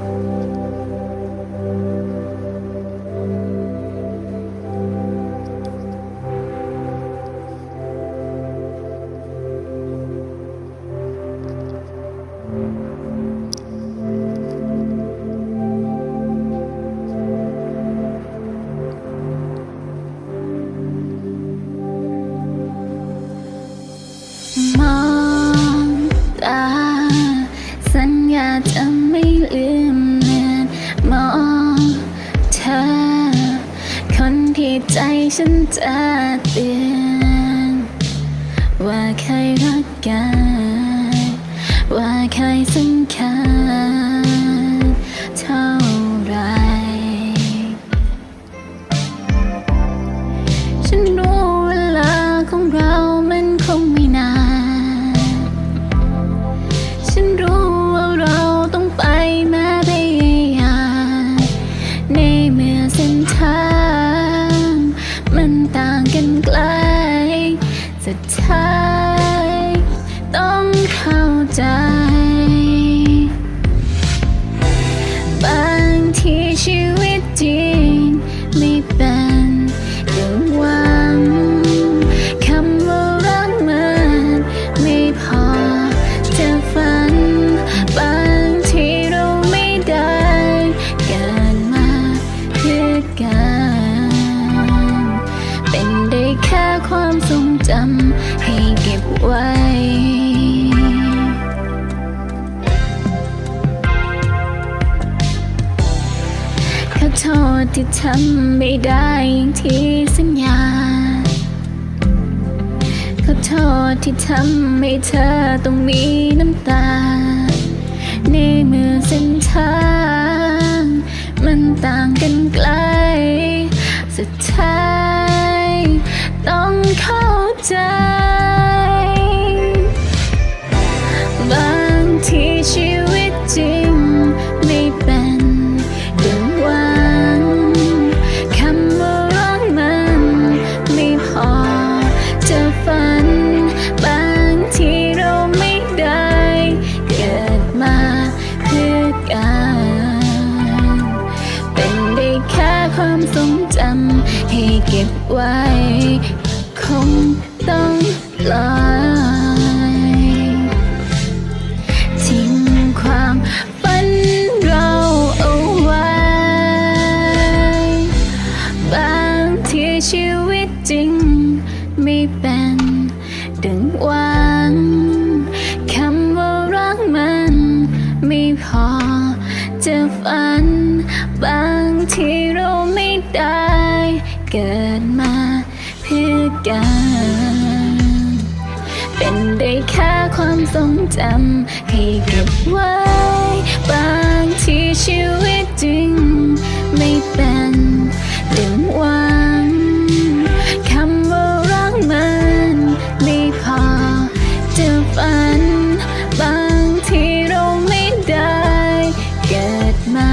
ม ที่ใจฉันจะเตือนว่าเคยรักกัน ว่าเคยสำคัญ แค่ความทรงจำให้เก็บไว้ขอโทษที่ทำไม่ได้อย่างที่สัญญา ขอโทษที่ทำให้เธอต้องมีน้ำตา ในเมื่อเส้นทาง มันต่างกัน ไว้ คงต้องลอยทิ้งความฝันเราเอาไว้ บางทีชีวิตจริงไม่เป็นดังหวังคำว่ารักมัน ไม่พอจะฝันบาง เกิดมาเพื่อกันเป็นได้แค่ความทรงจำให้เก็บไว้ บางทีชีวิตจริง ไม่เป็นดังวังคำว่ารักมันไม่พอจะฝัน บางทีเราไม่ได้ เกิดมา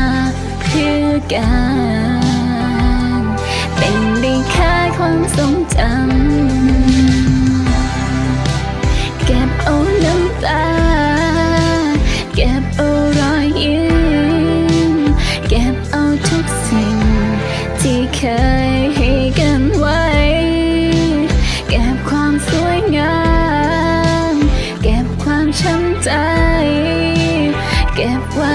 เพื่อกัน ความทรงจำเก็บเอาน้ำตา เก็บเอารอยยิ้ม เก็บเอาทุกสิ่ง ที่เคยให้กันไว้ เก็บความสวยงาม เก็บความช้ำใจ เก็บว่า